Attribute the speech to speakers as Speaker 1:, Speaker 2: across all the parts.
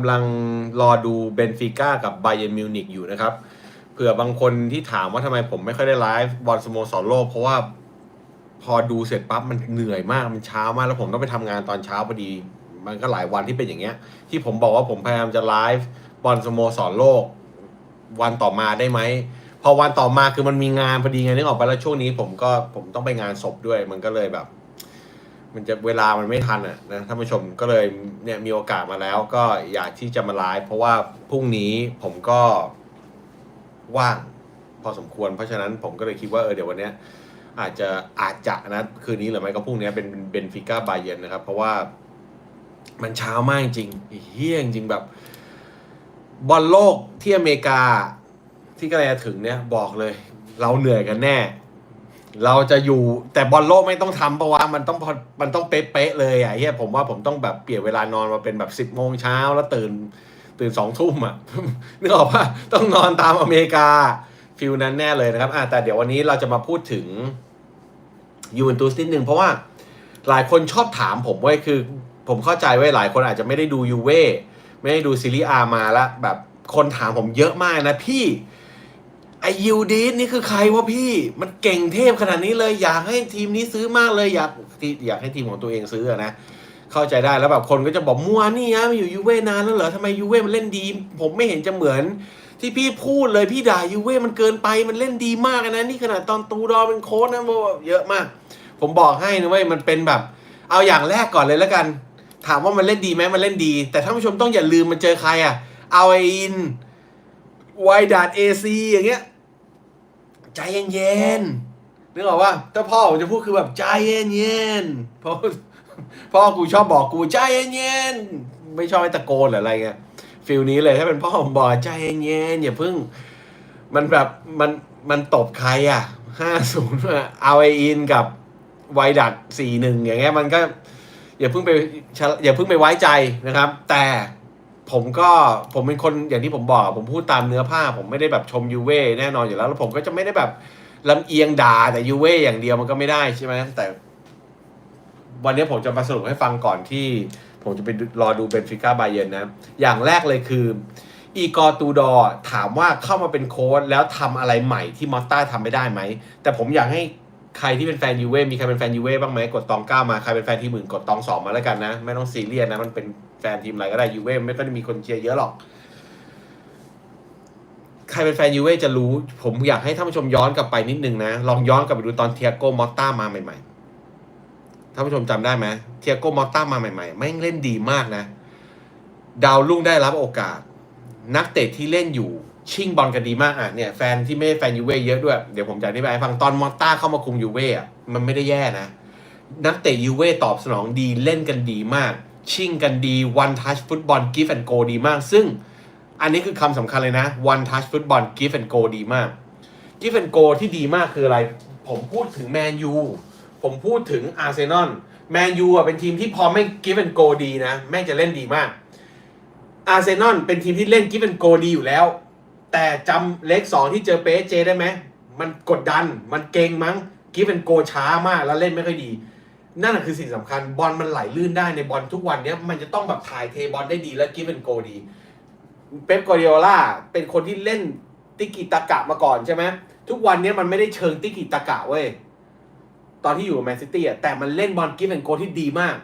Speaker 1: กำลังรอดูเบนฟิก้ากับไบเยนมิวนิกอยู่นะครับ เผื่อบางคนที่ถามว่าทำไมผมไม่ค่อยได้ไลฟ์บอลสโมสรโลก เพราะว่าพอดูเสร็จปั๊บมันเหนื่อยมากมันเช้ามากแล้วผมต้องไปทำงานตอนเช้าพอดี มันก็หลายวันที่เป็นอย่างเงี้ย ที่ผมบอกว่าผมพยายามจะไลฟ์บอลสโมสรโลก วันต่อมาได้ไหมพอวันต่อมาคือมันมีงานพอดีไงนึกออกไปแล้วช่วงนี้ผมก็ผมต้องไปงานศพด้วยมันก็เลยแบบ มันจะเวลามันไม่ทันอะนะท่านผู้ชมก็เลยเนี่ยมีโอกาสมาแล้ว ก็อยากที่จะมาไลฟ์เพราะว่าพรุ่งนี้ผมก็ว่างพอสมควร เพราะฉะนั้นผมก็เลยคิดว่าเออเดี๋ยววันเนี้ยอาจจะอาจจะนะคืนนี้หรือไม่ก็พรุ่งนี้เป็นเบนฟิก้าบาเยนนะครับ เพราะว่ามันเช้ามากจริงเฮี้ยจริงแบบ บอลโลกที่อเมริกาที่กำลังจะถึงเนี่ยบอกเลย เราเหนื่อยกันแน่ เราจะอยู่แต่บอลโลกไม่ต้องทำเพราะว่ามันต้องพอมันต้องเป๊ะๆเลยอะเฮียผมว่าผมต้องแบบเปลี่ยนเวลานอนมาเป็นแบบสิบโมงเช้าแล้วตื่นตื่นสองทุ่มอะ นึกออกปะต้องนอนตามอเมริกาฟิลนั้นแน่เลยนะครับอะแต่เดี๋ยววันนี้เราจะมาพูดถึงยูเวนตุสนิดนึงเพราะว่าหลายคนชอบถามผมว้ยคือ ผมเข้าใจว้ยหลายคนอาจจะไม่ได้ดูยูเว่ไม่ได้ดูซีรีส์อามาแล้วแบบคนถามผมเยอะมากนะพี่ ไอยูดีสนี่คือใครวะพี่ มันเก่งเทพขนาดนี้เลย อยากให้ทีมนี้ซื้อมากเลย อยากอยากให้ทีมของตัวเองซื้อนะ เข้าใจได้แล้วแบบคนก็จะบอกมัวนี่ฮะมาอยู่ยูเว่นานแล้วเหรอทำไมยูเว่มันเล่นดี ผมไม่เห็นจะเหมือน ที่พี่พูดเลยพี่ด่ายูเว่มันเกินไปมันเล่นดีมากนะนี่ขนาดตอนตูดอเป็นโค้ชนะบอกเยอะมาก ผมบอกให้นะเว้ยมันเป็นแบบ เอาอย่างแรกก่อนเลยแล้วกัน ถามว่ามันเล่นดีไหมมันเล่นดี แต่ท่านผู้ชมต้องอย่าลืมมันเจอใครอะเอาไออินไวดาดเอซีอย่างเงี้ย ใจเย็นๆนึกออกว่าถ้าพ่อผมจะพูดคือแบบใจเย็นๆเพราะพ่อกูชอบบอกกูใจเย็นๆไม่ชอบให้ตะโกนหรืออะไรเงี้ยฟิลนี้เลยถ้าเป็นพ่อผมบอกใจเย็นๆอย่าเพิ่ง มันแบบมันมันตบใครอะห้าศูนย์เอาไออินกับไวดัดสี่หนึ่งอย่างเงี้ยมันก็ อย่าเพิ่งไปอย่าเพิ่งไปไว้ใจนะครับ แต่ ผมก็ผมเป็นคนอย่างที่ผมบอก ผมพูดตามเนื้อผ้า ผมไม่ได้แบบชมยูเว่แน่นอนอยู่แล้ว แล้วผมก็จะไม่ได้แบบลำเอียงด่าแต่ยูเว่อย่างเดียวมันก็ไม่ได้ใช่ไหมแต่ วันนี้ผมจะมาสรุปให้ฟังก่อนที่ ผมจะไปรอดูเบนฟิก้าบาเยนนะ อย่างแรกเลยคืออีกอร์ตูดอร์ถามว่าเข้ามาเป็นโค้ชแล้วทำอะไรใหม่ที่มอสต้าทำไม่ได้ไหม แต่ผมอยากให้ ใครที่เป็นแฟนยูเว่มีใครเป็นแฟนยูเว่บ้างไหมกดตองเก้ามาใครเป็นแฟนทีมอื่นกดตองสองมาแล้วกันนะ ไม่ต้องซีเรียสนะมันเป็นแฟนทีมอะไรก็ได้ยูเว่ไม่ต้องมีคนเชียร์เยอะหรอก ใครเป็นแฟนยูเว่จะรู้ ผมอยากให้ท่านผู้ชมย้อนกลับไปนิดนึงนะ ลองย้อนกลับไปดูตอนเทียโก้มอสต้ามาใหม่ๆท่านผู้ชมจำได้ไหมเทียโก้มอสต้ามาใหม่ๆแม่งเล่นดีมากนะ ดาวรุ่งได้รับโอกาส นักเตะที่เล่นอยู่ ชิงบอลกันดีมากอะเนี่ยแฟนที่ไม่แฟนยูเว่เยอะด้วย เดี๋ยวผมจะอธิบายให้ฟังตอนมอตต้าเข้ามาคุมยูเว่อะมันไม่ได้แย่นะ นักเตะยูเว่ตอบสนองดีเล่นกันดีมาก ชิงกันดีวันทัชฟุตบอลกิฟต์แอนโกดีมาก ซึ่งอันนี้คือคำสำคัญเลยนะวันทัชฟุตบอลกิฟต์แอนโกดีมากกิฟต์แอนโกที่ดีมากคืออะไร ผมพูดถึงแมนยูผมพูดถึงอาร์เซนอลแมนยูอะเป็นทีมที่พอไม่กิฟต์แอนโกดีนะแม่งจะเล่นดีมากอาร์เซนอลเป็นทีมที่เล่นกิฟต์แอนโกดีอยู่แล้ว แต่จำเล็กสองที่เจอเปเจได้ไหม มันกดดัน มันเก่งมั้งกิฟต์แอนโกช้ามากแล้วเล่นไม่ค่อยดี นั่นนะคือสิ่งสำคัญบอลมันไหลลื่นได้ในบอลทุกวันเนี้ยมันจะต้องแบบถ่ายเทบอลได้ดีและกิฟต์แอนโกดี เป๊ปกอริโอล่าเป็นคนที่เล่นติกิตากะมาก่อนใช่ไหมทุกวันเนี้ยมันไม่ได้เชิงติกิตากะเว้ยตอนที่อยู่แมนซิตี้อะแต่มันเล่นบอลกิฟต์แอนโกที่ดีมาก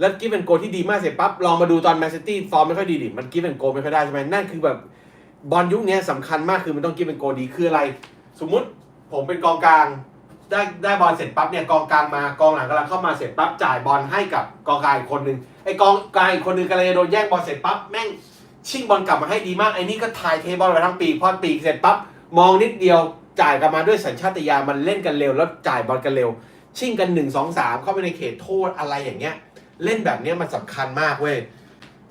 Speaker 1: แล้วกิฟต์แอนโกที่ดีมากเสร็จปั๊บลองมาดูตอนแมนซิตี้ฟอร์มไม่ค่อยดีดิมันกิฟต์แอนโกไม่ค่อยได้ใช่ไหมนั่นคือแบบ บอลยุคนี้สำคัญมากคือมันต้องกิฟต์แอนโกดีคืออะไร สมมุติผมเป็นกองกลาง ได้ได้บอลเสร็จปั๊บเนี่ยกองกลางมากองหลังกำลังเข้ามาเสร็จปั๊บจ่ายบอลให้กับกองกลางอีกคนนึงไอ้กองกลางอีกคนนึงกำลังจะโดนแย่งบอลเสร็จปั๊บแม่งชิงบอลกลับมาให้ดีมากไอ้นี่ก็ถ่ายเทบอลไปทั้งปีพอปีเสร็จปั๊บมองนิดเดียวจ่ายกลับมาด้วยสัญชาตญาณมันเล่นกันเร็วแล้วจ่ายบอลกันเร็ว ชิงกันหนึ่งสองสามเข้าไปในเขตโทษอะไรอย่างเงี้ย เล่นแบบเนี้ยมันสำคัญมากเว้ย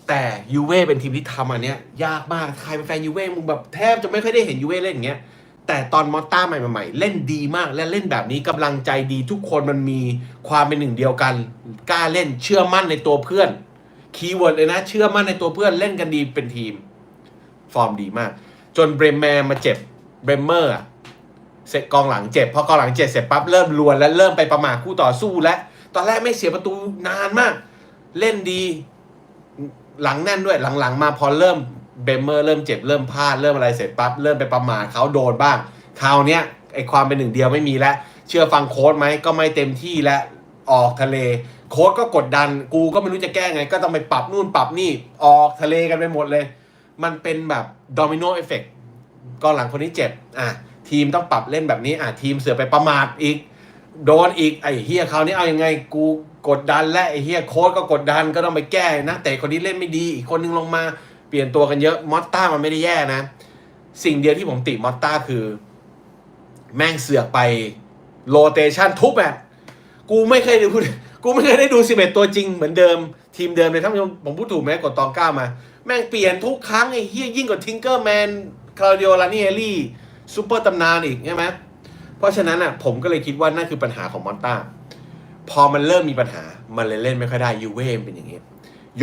Speaker 1: แต่ยูเว่เป็นทีมที่ทำอันเนี้ยยากมาก ใครเป็นแฟนยูเว่มึงแบบแทบจะไม่เคอยได้เห็นยูเว่เล่นอย่างเงี้ย แต่ตอนมอตต้าใหม่ๆเล่นดีมากและเล่นแบบนี้กำลังใจดีทุกคนมันมีความเป็นหนึ่งเดียวกัน กล้าเล่นเชื่อมั่นในตัวเพื่อน คีย์เวิร์ดเลยนะ เชื่อมั่นในตัวเพื่อนเล่นกันดีเป็นทีม ฟอร์มดีมาก จนเบรมแมร์มาเจ็บเบรมเมอร์อะเสร็จกองหลังเจ็บพอกองหลังเจ็บเสร็จปั๊บเริ่มลวนและเริ่มไปประมาทคู่ต่อสู้และตอนแรกไม่เสียประตูนานมาก เล่นดี หลังแน่นด้วยหลังๆ มาพอเริ่มเบมเมอร์เริ่มเจ็บเริ่มพลาดเริ่มอะไรเสร็จปั๊บเริ่มไปประมาทเขาโดนบ้างคราวเนี้ยไอความเป็นหนึ่งเดียวไม่มีแล้ว เชื่อฟังโค้ดไหมก็ไม่เต็มที่และออกทะเล โค้ดก็กดดันกูก็ไม่รู้จะแก้ไง ก็ต้องไปปรับนู่นปรับนี่ออกทะเลกันไปหมดเลย มันเป็นแบบโดมิโนเอฟเฟกต์ก็หลังคนนี้เจ็บอะทีมต้องปรับเล่นแบบนี้อะทีมเสือไปประมาทอีก โดนอีกไอ้เฮียคราวนี้เอายังไงกูกดดันและไอ้เฮียโค้ดก็กดดันก็ต้องไปแก้นะแต่คนนี้เล่นไม่ดีอีกคนนึงลงมาเปลี่ยนตัวกันเยอะมอตต้ามันไม่ได้แย่นะ สิ่งเดียวที่ผมติมอตต้าคือ แม่งเสือกไปโรเตชันทุกแบบกูไม่เคยดูกูไม่เคยได้ดู11ตัวจริงเหมือนเดิมทีมเดิมเลยท่านผู้ชมผมพูดถูกไหมกดตองก้ามา แม่งเปลี่ยนทุกครั้งไอ้เฮียยิ่งกว่าทิงเกอร์แมนคลาดิโอลานิเอลี่ซูเปอร์ตำนานอีกใช่ไหม เพราะฉะนั้นอะผมก็เลยคิดว่านั่นคือปัญหาของมอนต้า พอมันเริ่มมีปัญหา มันเลยเล่นไม่ค่อยได้ยูเว่เป็นอย่างนี้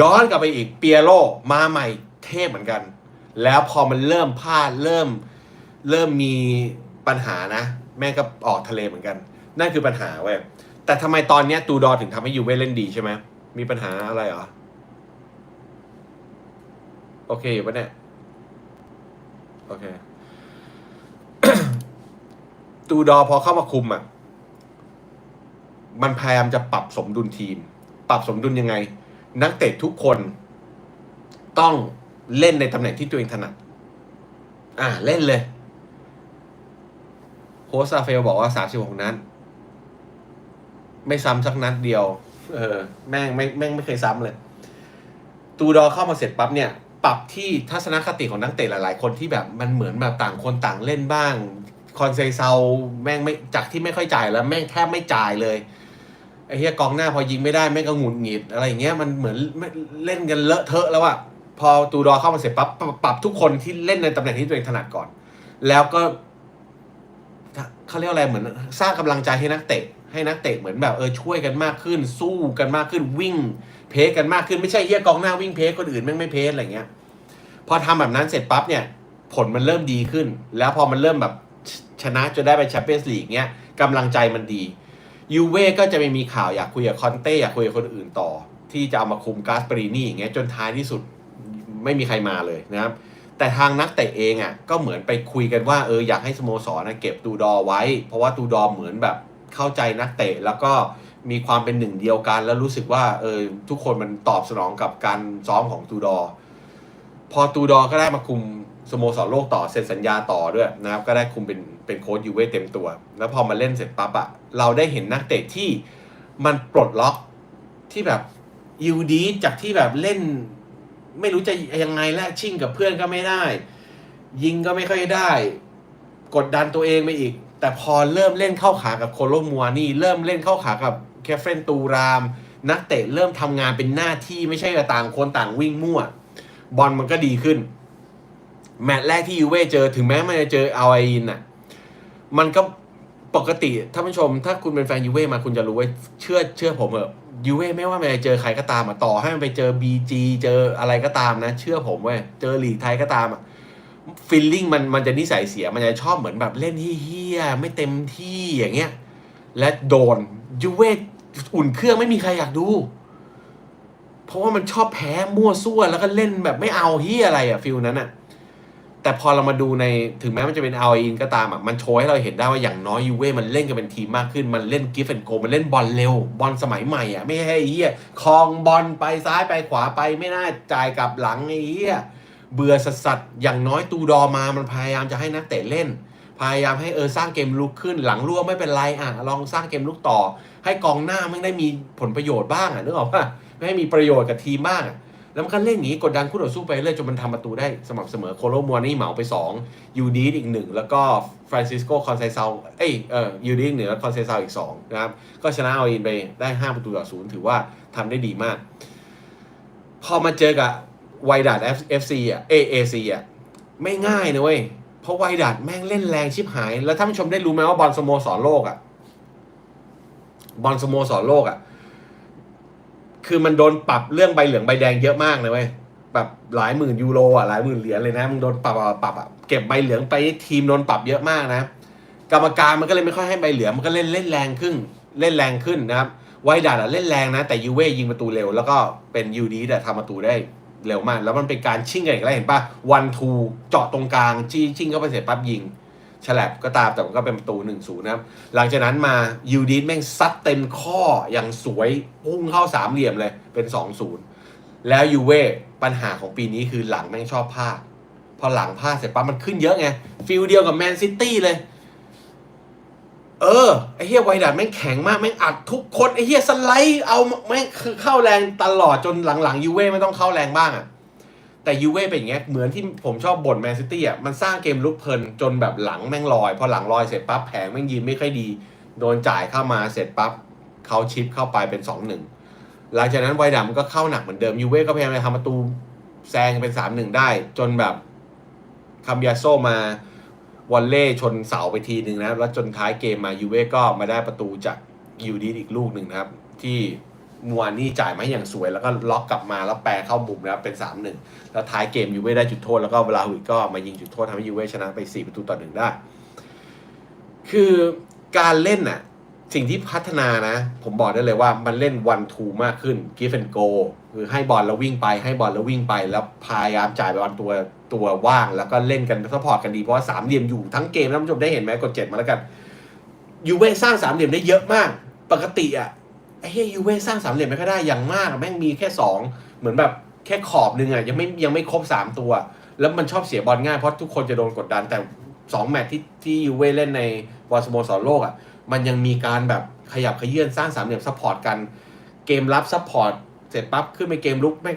Speaker 1: ย้อนกลับไปอีกเปียโรมาใหม่เทพเหมือนกัน แล้วพอมันเริ่มพลาดเริ่มเริ่มมีปัญหานะ แม่งก็ออกทะเลเหมือนกัน นั่นคือปัญหาเว้ยแต่ทำไมตอนเนี้ยตูดอร์ถึงทำให้ยูเว่เล่นดีใช่ไหมมีปัญหาอะไรเหรอ โอเคอยู่ปะเนี่ย โอเค ตูดอพอเข้ามาคุมอะ มันพยายามจะปรับสมดุลทีม ปรับสมดุลยังไง นักเตะทุกคนต้องเล่นในตำแหน่งที่ตัวเองถนัด อ่าเล่นเลยโฮสซาเฟลบอกว่าสามสิบหกนัดไม่ซ้ำสักนัดเดียว เออ แม่งไม่แม่งไม่เคยซ้ำเลย ตูดอเข้ามาเสร็จปั๊บเนี่ย ปรับที่ทัศนคติของนักเตะหลาย ๆ คนที่แบบมันเหมือนแบบต่างคนต่างเล่นบ้าง คอนเซเซาแม่งไม่จากที่ไม่ค่อยจ่ายแล้วแม่งแทบไม่จ่ายเลยไอ้เฮียกองหน้าพอยิงไม่ได้แม่งก็หงุดหงิดอะไรอย่างเงี้ยมันเหมือนเล่นกันเลอะเทอะแล้วอะพอตูดอเข้ามาเสร็จปั๊บปรับปรับทุกคนที่เล่นในตำแหน่งที่ตัวเองถนัดก่อน แล้วก็เขาเรียกอะไรเหมือนสร้างกำลังใจให้นักเตะ ให้นักเตะเหมือนแบบเออช่วยกันมากขึ้น สู้กันมากขึ้นวิ่ง เพสกันมากขึ้นไม่ใช่เฮียกองหน้าวิ่งเพสคนอื่นแม่งไม่เพสอะไรเงี้ยพอทำแบบนั้นเสร็จปั๊บเนี่ย ผลมันเริ่มดีขึ้น แล้วพอมันเริ่มแบบ ชนะจนได้ไปแชมเปี้ยนส์ลีกเนี้ยกำลังใจมันดียูเว่ก็จะไม่มีข่าวอยากคุยกับคอนเต้อยากคุยกับคนอื่นต่อ ที่จะเอามาคุมกาสปรีนี่อย่างเงี้ยจนท้ายที่สุดไม่มีใครมาเลยนะครับ แต่ทางนักเตะเองอะก็เหมือนไปคุยกันว่าเอออยากให้สโมสรนะเก็บตูดอไว้ เพราะว่าตูดอเหมือนแบบเข้าใจนักเตะแล้วก็มีความเป็นหนึ่งเดียวกัน แล้วรู้สึกว่าเออทุกคนมันตอบสนองกับการซ้อมของตูดอ พอตูดอก็ได้มาคุม สโมสรโลกต่อเซ็นสัญญาต่อด้วยนะครับ ก็ได้คุมเป็นเป็นโค้ชยูเว่เต็มตัว แล้วพอมาเล่นเสร็จปั๊บอะเราได้เห็นนักเตะที่มันปลดล็อกที่แบบยูดีจากที่แบบเล่น ไม่รู้จะยังไงแล้วชิ่งกับเพื่อนก็ไม่ได้ ยิงก็ไม่ค่อยได้ กดดันตัวเองไปอีก แต่พอเริ่มเล่นเข้าขากับโคโลมัวนี่ เริ่มเล่นเข้าขากับแคฟเฟนตูราม นักเตะเริ่มทำงานเป็นหน้าที่ไม่ใช่ต่างคนต่างวิ่งมั่ว บอลมันก็ดีขึ้น แมตช์แรกที่ยูเว่เจอถึงแม้มันจะเจออาไอินน่ะมันก็ปกติท่านผู้ชม ถ้าคุณเป็นแฟนยูเว่มาคุณจะรู้ว้ยเชื่อเชื่อผมเถอะยูเว่ไม่ว่ามันจะเจอใครก็ตามอะต่อให้มันไปเจอบีจีเจออะไรก็ตามนะ เชื่อผมเว้ยเจอหลีกไทยก็ตามอะฟีลลิ่งมันมันจะนิสัยเสียมันจะชอบเหมือนแบบเล่นเฮี้ยไม่เต็มที่อย่างเงี้ย และโดนยูเว่อุ่นเครื่องไม่มีใครอยากดู เพราะว่ามันชอบแพ้มั่วซั่วแล้วก็เล่นแบบไม่เอาเฮียอะไรอะฟิลนั้นอะ แต่พอเรามาดูในถึงแม้มันจะเป็นเอาอินก็ตามอะมันโชว์ให้เราเห็นได้ว่าอย่างน้อยยูเว่มันเล่นกันเป็นทีมมากขึ้น มันเล่นกิฟต์แอนโกมันเล่นบอลเร็ว บอลสมัยใหม่อะไม่ใช่ไอ้เฮียคลองบอลไปซ้ายไปขวาไปไม่น่าจ่ายกลับหลังไอ้เฮียเบื่อสัสสัสอย่างน้อยตูดอมามันพยายามจะให้นักเตะเล่น พยายามให้เออสร้างเกมลุกขึ้นหลังรั่วไม่เป็นไรอะลองสร้างเกมลุกต่อ ให้กองหน้ามันได้มีผลประโยชน์บ้างอะนึกออกป่ะไม่ให้มีประโยชน์กับทีมบ้างอะ แล้วมันก็เล่นอย่างนี้กดดันคู่ต่อสู้ไปเรื่อยจนมันทำประตูได้สม่ำเสมอโคโลมัวนี่เหมาไป2ยูดีอีกหนึ่งแล้วก็ฟรานซิสโกคอนเซซาเอ้ยเออยูดีอีกหนึ่งแล้วคอนเซซาอีก2นะครับก็ชนะเอาอินไปได้ 5 ประตูต่อศูนย์ถือว่าทำได้ดีมาก พอมาเจอกับไวดัดเอฟซีอะเอเอซีอะไม่ง่ายนะเว้ยเพราะไวดัดแม่งเล่นแรงชิบหาย แล้วท่านผู้ชมได้รู้ไหมว่าบอลสโมสรโลกอะบอลสโมสรโลกอะ คือมันโดนปรับเรื่องใบเหลืองใบแดงเยอะมากเลยเว้ยแบบหลายหมื่นยูโรอะหลายหมื่นเหรียญเลยนะมึงโดนปรับปรับอะเก็บใบเหลืองไปทีมโดนปรับเยอะมากนะกรรมการมันก็เลยไม่ค่อยให้ใบเหลืองมันก็เล่นเล่นแรงขึ้นเล่นแรงขึ้นนะครับไวดัดอะเล่นแรงนะ แต่ยูเว่ยิงประตูเร็ว แล้วก็เป็นยูดีแต่ทำประตูได้เร็วมาก แล้วมันเป็นการชิ่งกันอีกแล้วเห็นป่ะวันทูเจาะตรงกลางจี้ชิ่งเข้าไปเสร็จปั๊บยิง ฉลับก็ตามแต่มันก็เป็นประตูหนึ่งศูนย์นะครับ หลังจากนั้นมายูดีนแม่งซัดเต็มข้ออย่างสวยพุ่งเข้าสามเหลี่ยมเลยเป็นสองศูนย์แล้วยูเว่ปัญหาของปีนี้คือหลังแม่งชอบพลาดพอหลังพลาดเสร็จปั๊บมันขึ้นเยอะไงฟิลเดียวกับแมนซิตี้เลย เออ ไอเฮียไวดัดแม่งแข็งมาก แม่งอัดทุกคน ไอเฮียสไลด์เอาแม่งคือเข้าแรงตลอดจนหลังๆยูเว่ไม่ต้องเข้าแรงบ้างอะ แต่ยูเว่เป็นอย่างเงี้ยเหมือนที่ผมชอบบ่นแมนซิตี้อะมันสร้างเกมลุกเพลินจนแบบหลังแม่งลอย พอหลังลอยเสร็จปั๊บแผงแม่งยินไม่ค่อยดี โดนจ่ายเข้ามาเสร็จปั๊บเขาชิปเข้าไปเป็นสองหนึ่งหลังจากนั้นไวดัมันก็เข้าหนักเหมือนเดิมยูเว่ก็พยายามจะทำประตูแซงเป็นสามหนึ่งได้ จนแบบคำยาโซมาวอลเล่ชนเสาไปทีหนึ่งนะครับแล้วจนท้ายเกมมายูเว่ก็มาได้ประตูจากยูดีอีกลูกหนึ่งนะครับ ที่ มัวนี่จ่ายมาอย่างสวย แล้วก็ล็อกกลับมาแล้วแปรเข้ามุมนะครับเป็นสามหนึ่งแล้วท้ายเกมยูเว่ได้จุดโทษแล้วก็เวลาหุยก็มายิงจุดโทษทำให้ยูเว่ชนะไปสี่ประตูต่อหนึ่งได้ คือการเล่นน่ะสิ่งที่พัฒนานะ ผมบอกได้เลยว่ามันเล่นวันทูมากขึ้นกิฟเฟนโกคือให้บอลแล้ววิ่งไปให้บอลแล้ววิ่งไปแล้วพยายามจ่ายบอลตัวตัวว่าง แล้วก็เล่นกันซัพพอร์ตกันดีเพราะว่าสามเหลี่ยมอยู่ทั้งเกมแล้วท่านผู้ชมได้เห็นไหมกดเจ็ดมาแล้วกันยูเว่สร้างสามเหลี่ยมได้เยอะมาก ปกติอะ อ้เฮียยูเว่สร้างสามเหลี่ยมไม่ค่อยได้อย่างมากแม่งมีแค่สองเหมือนแบบแค่ขอบหนึ่งอะยังไม่ยังไม่ครบสามตัว แล้วมันชอบเสียบอลง่ายเพราะทุกคนจะโดนกดดันแต่สองแมตช์ที่ที่ยูเว่เล่นในบอลสโมสรโลกอะมันยังมีการแบบขยับขยื่นสร้างสามเหลี่ยมซัพพอร์ตกัน เกมรับซัพพอร์ตเสร็จปั๊บขึ้นไปเกมลุกแม่ง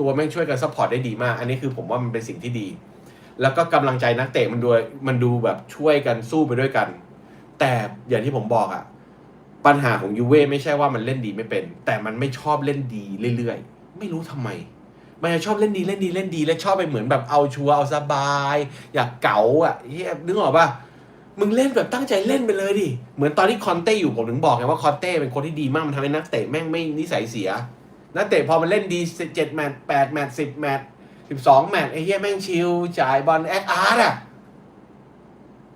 Speaker 1: ตัวแม่งช่วยกันซัพพอร์ตได้ดีมาก อันนี้คือผมว่ามันเป็นสิ่งที่ดี แล้วก็กำลังใจนักเตะมันดูมันดูแบบช่วยกันสู้ไปด้วยกัน แต่อย่างที่ผมบอกอะ ปัญหาของยูเว่ไม่ใช่ว่ามันเล่นดีไม่เป็น แต่มันไม่ชอบเล่นดีเรื่อยๆ ไม่รู้ทำไม มันจะชอบเล่นดีเล่นดีเล่นดี และชอบไปเหมือนแบบเอาชัวเอาสบาย อยากเก๋าอะเฮียนึกออกปะมึงเล่นแบบตั้งใจเล่นไปเลยดิ เหมือนตอนที่คอนเต้อยู่ผมถึงบอกไงว่าคอนเต้เป็นคนที่ดีมากมันทำให้นักเตะแม่งไม่นิสัยเสีย นักเตะพอมันเล่นดีเจ็ดแมตช์แปดแมตช์สิบแมตช์สิบสองแมตช์ไอ้เหี้ยแม่งชิลจ่ายบอลแอคอาร์ตอะ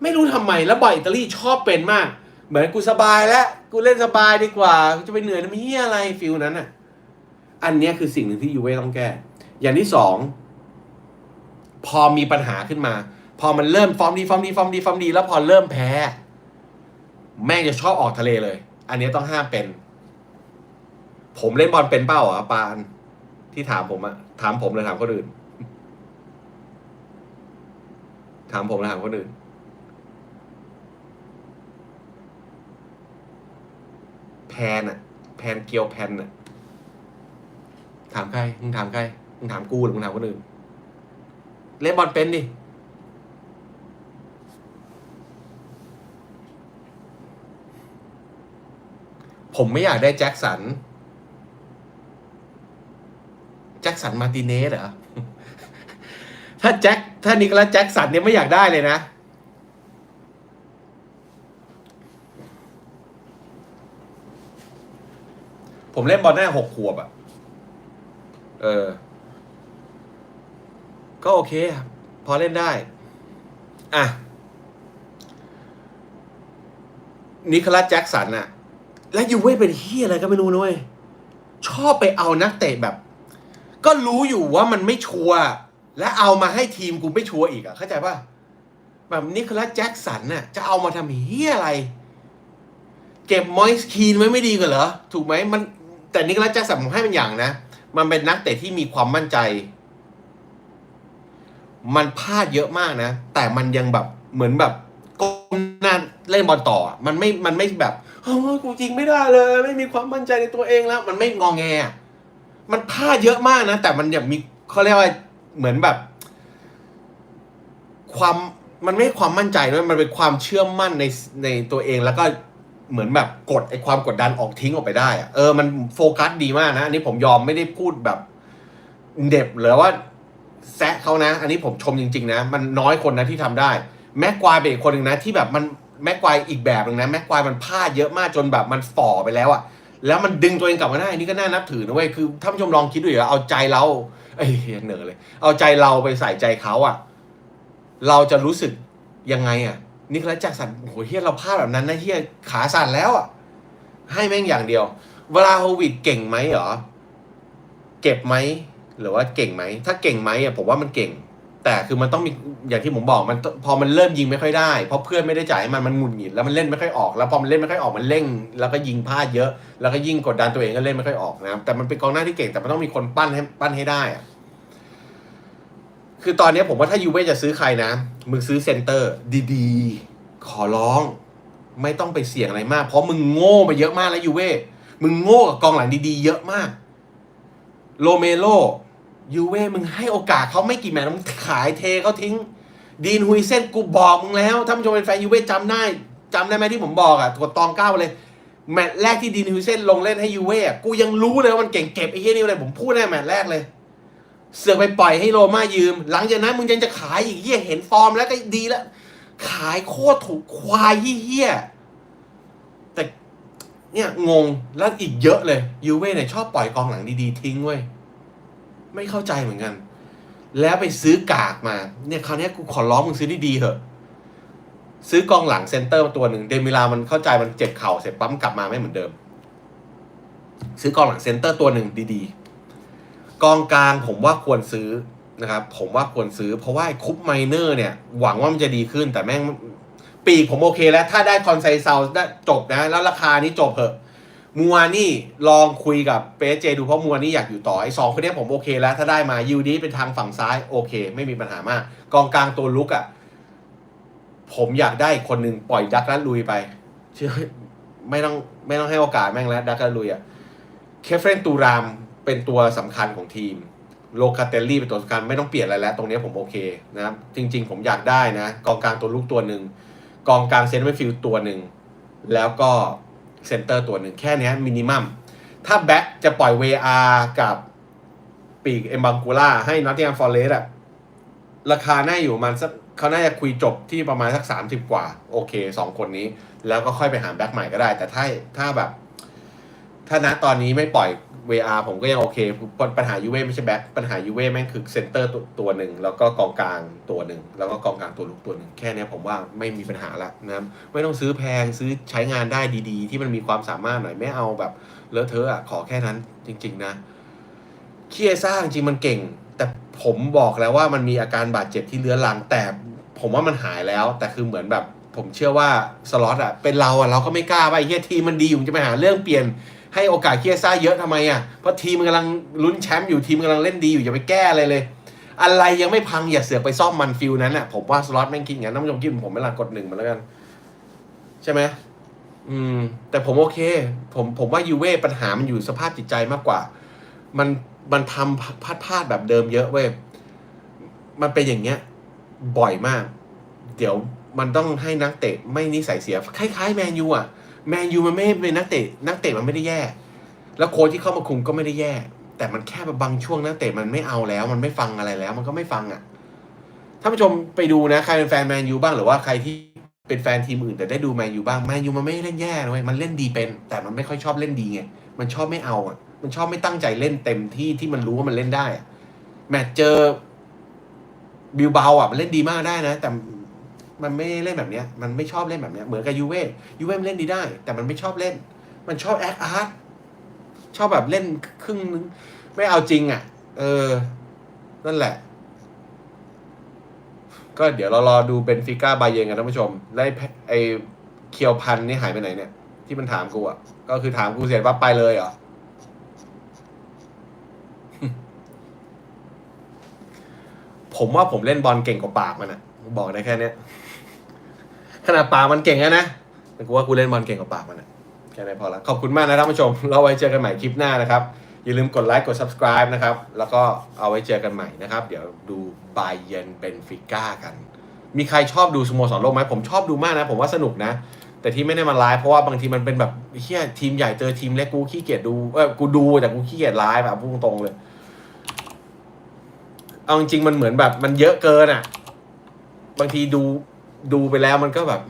Speaker 1: ไม่รู้ทำไมแล้วบอยอิตาลีชอบเป็นมาก เหมือนกูสบายแล้ว กูเล่นสบายดีกว่ากูจะไปเหนื่อยทำเหี้ยอะไรฟิลนั้นอะอันเนี้ยคือสิ่งหนึ่งที่ยูเว่ต้องแก้ อย่างที่สอง พอมีปัญหาขึ้นมา พอมันเริ่มฟอร์มดีฟอร์มดีฟอร์มดีฟอร์มดี แล้วพอเริ่มแพ้ แม่งจะชอบออกทะเลเลย อันนี้ต้องห้ามเป็น ผมเล่นบอลเป็นเป้าเหรอปาน ที่ถามผมอะถามผมเลยถามคนอื่น ถามผมเลยถามคนอื่น แพ นอะแพนเกียวแพนอะถามใครมึงถามใครมึงถามกูหรือมึงถามคนอื่น เล่นบอลเป็นดิผมไม่อยากได้แจ็คสัน แจ็คสันมาติเนสเหรอ ถ้าแจ็คถ้านิกลาแจ็คสันเนี่ยไม่อยากได้เลยนะ ผมเล่นบอลหน้าหกขวบอะ่ะ เออ ก็โอเคพอเล่นได้ อะ นิโคลัสแจ็คสันอะและยูเว่เป็นเฮียอะไรก็ไม่รู้นะเว้ยชอบไปเอานักเตะแบบ ก็รู้อยู่ว่ามันไม่ชัวร์และเอามาให้ทีมกูไม่ชัวร์อีกอะเข้าใจป่ะแบบนิโคลัสแจ็คสันน่ะจะเอามาทำเฮียอะไร เก็บมอยส์คีนไว้ไม่ดีกว่าเหรอ ถูกไหมมัน แต่นิโคลัสแจ็คสันผมให้มันอย่างนะ มันเป็นนักเตะที่มีความมั่นใจ มันพลาดเยอะมากนะ แต่มันยังแบบเหมือนแบบก้มหน้าเล่นบอลต่อ มันไม่มันไม่แบบเฮ้ยกูจริงไม่ได้เลย ไม่มีความมั่นใจในตัวเองแล้ว มันไม่งองแง มันพลาดเยอะมากนะ แต่มันยังมีเขาเรียกว่าเหมือนแบบ ความมันไม่ความมั่นใจนะมันเป็นความเชื่อมั่นในในตัวเองแล้วก็ เหมือนแบบกดไอ้ความกดดันออกทิ้งออกไปได้อะเออมันโฟกัสดีมากนะ อันนี้ผมยอมไม่ได้พูดแบบเด็บหรือว่าแซะเขานะ อันนี้ผมชมจริง ๆ นะ มันน้อยคนนะที่ทำได้ แม็กควายเป็นอีกคนหนึ่งนะ ที่แบบมันแม็กควายอีกแบบหนึ่งนะแม็กควายมันพลาดเยอะมากจนแบบมันฝ่อไปแล้วอะแล้วมันดึงตัวเองกลับมาได้นี่ก็น่านับถือนะเว้ยคือท่านผู้ชมลองคิดดูดิว่าเอาใจเราเอ้ยเหนื่อเลย เอาใจเราไปใส่ใจเขาอะเราจะรู้สึกยังไงอะ นี่คือแจ็คสันโอ้โหเฮียเราพลาดแบบนั้นนะเฮียขาสั่นแล้วอะ ให้แม่งอย่างเดียว เวลาโฮวิดเก่งไหมเหรอเก็บไหม หรือว่าเก่งไหม ถ้าเก่งไหมอะผมว่ามันเก่ง แต่คือมันต้องมีอย่างที่ผมบอกมันพอมันเริ่มยิงไม่ค่อยได้เพราะเพื่อนไม่ได้จ่ายให้มันมันหงุดหงิดแล้วมันเล่นไม่ค่อยออกแล้วพอมันเล่นไม่ค่อยออกมันเร่ง แล้วก็ยิงพลาดเยอะ แล้วก็ยิ่งกดดันตัวเองก็เล่นไม่ค่อยออกนะครับแต่มันเป็นกองหน้าที่เก่งแต่มันต้องมีคนปั้นให้ปั้นให้ได้อะ คือตอนนี้ผมว่าถ้ายูเว่จะซื้อใครนะ มึงซื้อเซนเตอร์ ดีๆ ขอร้อง ไม่ต้องไปเสี่ยงอะไรมาก เพราะมึงโง่มาเยอะมากแล้วยูเว่มึงโง่กับกองหลังดีๆ เยอะมาก โลเมโลยูเว่มึงให้โอกาสเขาไม่กี่แมตช์มึงขายเทเขาทิ้ง ดีนฮุยเซนกูบอกมึงแล้วถ้าผู้ชมเป็นแฟนยูเว่จำได้จำได้ไหมที่ผมบอกอะกดตองเก้าเลยแมตช์แรกที่ดีนฮุยเซนลงเล่นให้ยูเว่กูยังรู้เลยว่ามันเก่งเก็บไอ้เหี้ยนี่เลยผมพูดได้แมตช์แรกเลย เสือกไปปล่อยให้โรม่ายืม หลังจากนั้นมึงยังจะขายอีกเหี้ยเห็นฟอร์มแล้วก็ดีแล้ว ขายโคตรถูกควายเหี้ยแต่เนี่ยงงแล้วอีกเยอะเลยยูเว่เนี่ยชอบปล่อยกองหลังดีๆทิ้งเว้ยไม่เข้าใจเหมือนกัน แล้วไปซื้อกากมา เนี่ยคราวเนี้ยกูขอร้องมึงซื้อดีๆเถอะ ซื้อกองหลังเซนเตอร์มาตัวหนึ่งเดมิลามันเข้าใจมันเจ็บเข่าเสร็จปั๊มกลับมาไม่เหมือนเดิม ซื้อกองหลังเซนเตอร์ตัวหนึ่งดีๆ กองกลางผมว่าควรซื้อนะครับ ผมว่าควรซื้อ เพราะว่าไอ้คุปไมเนอร์เนี่ย หวังว่ามันจะดีขึ้นแต่แม่งปีกผมโอเคแล้ว ถ้าได้คอนไซเซลได้จบนะ แล้วราคานี้จบเหอะมัวนี่ลองคุยกับเปเจดูเพราะมัวนี่อยากอยู่ต่อไอ้สองคนนี้ผมโอเคแล้ว ถ้าได้มายูดีเป็นทางฝั่งซ้ายโอเค ไม่มีปัญหามาก กองกลางตัวลุกอะ่ะผมอยากได้คนหนึ่งปล่อยดักแล้วลุยไปเชื่อไม่ต้องไม่ต้องให้โอกาสแม่งแล้วดักแล้วลุยอะ่ะเคฟเฟรนตูราม เป็นตัวสำคัญของทีมโลคาเตลลี่เป็นตัวสำคัญไม่ต้องเปลี่ยนอะไรแล้ว ตรงนี้ผมโอเคนะครับจริง ๆ ผมอยากได้นะ กองกลางตัวลุกตัวหนึ่งกองกลางเซนเตอร์ฟิลตัวหนึ่งแล้วก็เซนเตอร์ตัวหนึ่งแค่นี้มินิมัมถ้าแบ็คจะปล่อย VR กับปีกเอมบังกูล่าให้นอตติง a มฟอร์เรสอะราคาน่าอยู่มาณสักเขาน่าจะคุยจบที่ประมาณสักสามสิบกว่า โอเคสองคนนี้ แล้วก็ค่อยไปหาแบ็คใหม่ก็ได้ แต่ถ้าถ้าแบบ ถ้าณตอนนี้ไม่ปล่อย VR ผมก็ยังโอเค ปัญหายูเว่ไม่ใช่แบ็คปัญหายูเว่แม่งคือเซนเตอร์ตัวหนึ่ง แล้วก็กองกลางตัวหนึ่ง แล้วก็กองกลางตัวลุกตัวหนึ่ง แค่นี้ผมว่าไม่มีปัญหาละนะไม่ต้องซื้อแพงซื้อใช้งานได้ดีๆ ที่มันมีความสามารถหน่อย ไม่เอาแบบเลอะเทอะอะขอแค่นั้นจริง ๆ นะเคียซ่าจริงมันเก่ง แต่ผมบอกแล้วว่ามันมีอาการบาดเจ็บที่เรื้อรังแต่ผมว่ามันหายแล้ว แต่คือเหมือนแบบผมเชื่อว่าสล็อตอะเป็นเราอะเราก็ไม่กล้าไปเฮียทีมมันดีอยู่จะไปหาเรื่องเปลี่ยน ให้โอกาสเคียซ่าเยอะทำไมอะเพราะทีมกำลังลุ้นแชมป์อยู่ทีมกำลังเล่นดีอยู่อย่าไปแก้อะไรเลย อะไรยังไม่พังอย่าเสือกไปซ่อมมันฟิลนั้นอะผมว่าสล็อตแม่งคิดอย่างนั้นนผู้ชมคิดเหมือนผมไม่ละกดหนึ่งมาแล้วกัน ใช่ไหมอืม แต่ผมโอเค ผมผมว่ายูเว่ปัญหามันอยู่สภาพจิตใจมากกว่า มันมันทำพลาดพลาดแบบเดิมเยอะเว้ยมันเป็นอย่างเงี้ย บ่อยมาก เดี๋ยวมันต้องให้นักเตะไม่นิสัยเสีย คล้ายๆแมนยูอะ แมนยูมันไม่เป็นนักเตะนักเตะมันไม่ได้แย่ แล้วโค้ชที่เข้ามาคุมก็ไม่ได้แย่ แต่มันแค่บางช่วงนักเตะมันไม่เอาแล้ว มันไม่ฟังอะไรแล้ว มันก็ไม่ฟังอะท่านผู้ชมไปดูนะ ใครเป็นแฟนแมนยูบ้างหรือว่าใครที่เป็นแฟนทีมอื่นแต่ได้ดูแมนยูบ้างแมนยูมันไม่เล่นแย่นะเว้ยมันเล่นดีเป็น แต่มันไม่ค่อยชอบเล่นดีไงมันชอบไม่เอาอะ มันชอบไม่ตั้งใจเล่นเต็มที่ที่มันรู้ว่ามันเล่นได้แมตช์เจอบิลเบาอะมันเล่นดีมากได้นะ แต่ มันไม่เล่นแบบเนี้ยมันไม่ชอบเล่นแบบเนี้ยเหมือนกับยูเว่ยูเว่เล่นดีได้ แต่มันไม่ชอบเล่น มันชอบแอคอาร์ตชอบแบบเล่นครึ่งนึงไม่เอาจริงอะ เออ นั่นแหละ ก็เดี๋ยวเรารอดูเบนฟิก้าบาเยนกันท่านผู้ชมแล้ไอ้ไอเคียวพันนี่หายไปไหนเนี่ย ที่มันถามกูอะ ก็คือถามกูเสร็จปั๊บไปเลยเหรอผมว่าผมเล่นบอลเก่งกว่าปากมันอะบอกได้แค่เนี้ย ขนาดปากมันเก่งแล้วนะแต่กูว่ากูเล่นบอลเก่งกว่าปากมันอะแค่นี้พอละขอบคุณมากนะท่านผู้ชม เราไว้เจอกันใหม่คลิปหน้านะครับ อย่าลืมกดไลค์กด subscribe นะครับ แล้วก็เอาไว้เจอกันใหม่นะครับ เดี๋ยวดูบายเยนเบนฟิก้ากัน มีใครชอบดูสโมสรโลกไหมผมชอบดูมากนะ ผมว่าสนุกนะ แต่ที่ไม่ได้มาไลฟ์เพราะว่าบางทีมันเป็นแบบเฮียทีมใหญ่เจอทีมเล็กกูขี้เกียจดูเออกูดูแต่กูขี้เกียจไลฟ์แบบพูดตรงๆเลย เอาจริงๆมันเหมือนแบบมันเยอะเกินอะ บางทีดู ดูไปแล้วมันก็แบบ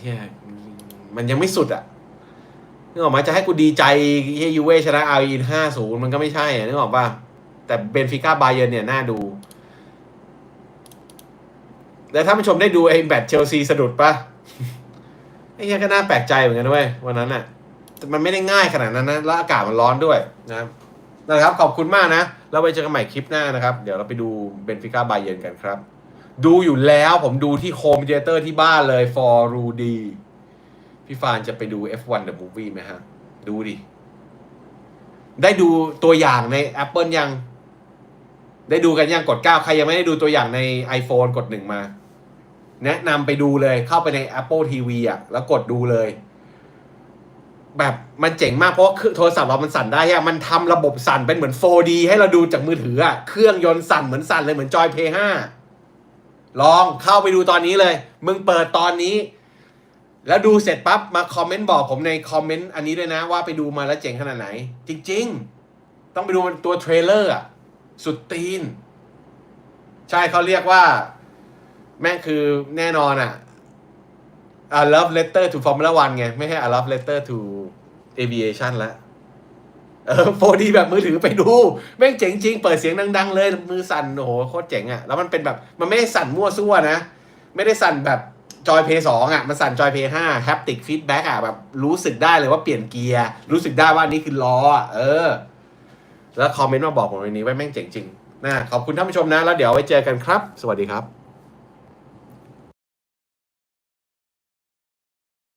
Speaker 1: เฮียมันยังไม่สุดอะนึกออกไหมาจะให้กูดีใจเฮยูเว่ชนะอาร์อินห้าศูนย์มันก็ไม่ใช่อะนึกออกป่ะแต่เบนฟิก้าบาเยร์นเนี่ยน่าดูแล้วถ้าผู้ชมได้ดูไอ้แบตเชลซีสะดุดปะไอ้เหี้ยก็น่าแปลกใจเหมือนกันด้วยวันนั้นอะแต่มันไม่ได้ง่ายขนาดนั้นนะแล้วอากาศมันร้อนด้วยนะครับนะครับ ขอบคุณมากนะ เราไปเจอกันใหม่คลิปหน้านะครับ เดี๋ยวเราไปดูเบนฟิก้าบาเยนกันครับ ดูอยู่แล้วผมดูที่โฮมเ h เตอร์ที่บ้านเลย for Rudy พี่ฟานจะไปดู F1 The Movie ไหมฮะ ดูดิ ได้ดูตัวอย่างใน Apple ยัง ได้ดูกันยังกด 9 ใครยังไม่ได้ดูตัวอย่างใน iPhone กดหนึ่งมา แนะนำไปดูเลยเข้าไปใน Apple TV อะ แล้วกดดูเลย แบบมันเจ๋งมากเพราะเครื่องโทรศัพท์เรามันสั่นได้อะมันทำระบบสั่นเป็นเหมือน 4D ให้เราดูจากมือถืออะ เครื่องยนต์สั่นเหมือนสั่นเลยเหมือนจอย Play 5 ลองเข้าไปดูตอนนี้เลย มึงเปิดตอนนี้ แล้วดูเสร็จปั๊บมาคอมเมนต์บอกผมในคอมเมนต์อันนี้ด้วยนะว่าไปดูมาแล้วเจ๋งขนาดไหน จริง ๆ ต้องไปดูมันตัวเทรลเลอร์อะสุดตีน ใช่เขาเรียกว่า แม่งคือแน่นอนอะ่ะ a love letter to Formula One ไง ไม่ใช่ a love letter to aviation ละ เออ 4D แบบมือถือไปดู แม่งเจ๋งจริง เปิดเสียงดัง ๆ เลย มือสั่นโอ้โหโคตรเจ๋งอะ่ะ แล้วมันเป็นแบบ มันไม่ได้สั่นมั่วซั่วนะ ไม่ได้สั่นแบบจอยเพย์สองอะ มันสั่นจอยเพย์ห้าแฮปติกฟีดแบ็กอะ แบบรู้สึกได้เลยว่าเปลี่ยนเกียร์ รู้สึกได้ว่านี่คือล้ออะเออ แล้วคอมเมนต์มาบอกผมวันนี้ว่าแม่งเจ๋งจริงนะขอบคุณท่านผู้ชมนะ แล้วเดี๋ยวไว้เจอกันครับ สวัสดีครับ